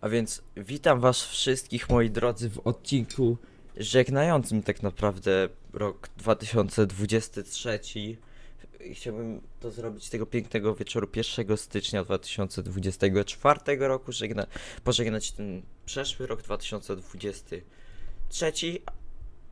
A więc witam was wszystkich moi drodzy w odcinku żegnającym tak naprawdę rok 2023. I Chciałbym to zrobić tego pięknego wieczoru 1 stycznia 2024 roku, żegna, pożegnać ten przeszły rok 2023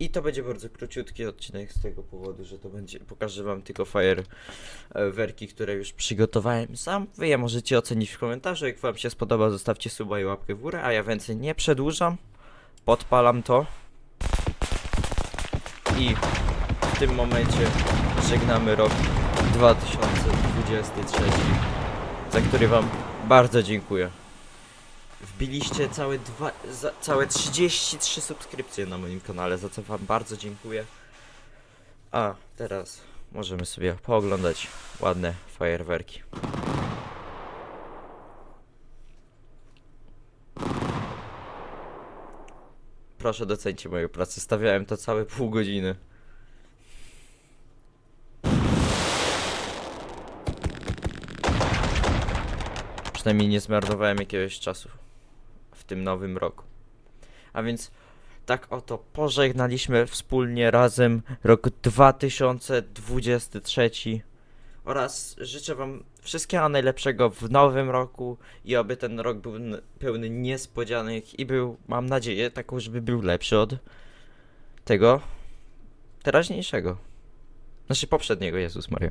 i to będzie bardzo króciutki odcinek z tego powodu, że to będzie, pokażę wam tylko fajerwerki, które już przygotowałem sam. Wy je możecie ocenić w komentarzu, jak wam się spodoba zostawcie suba i łapkę w górę, a ja więcej nie przedłużam, podpalam to i w tym momencie żegnamy rok 2023, za który wam bardzo dziękuję. Wbiliście całe, dwa, za, całe 33 subskrypcje na moim kanale, za co wam bardzo dziękuję. A teraz możemy sobie pooglądać ładne fajerwerki. Proszę docencie moją pracę, stawiałem to całe pół godziny. Przynajmniej nie zmarnowałem jakiegoś czasu w tym nowym roku. A więc tak oto pożegnaliśmy wspólnie razem rok 2023 oraz życzę Wam wszystkiego najlepszego w nowym roku i aby ten rok był pełny niespodzianek i był, mam nadzieję, taką, żeby był lepszy od tego teraźniejszego. Znaczy poprzedniego, Jezus Maria.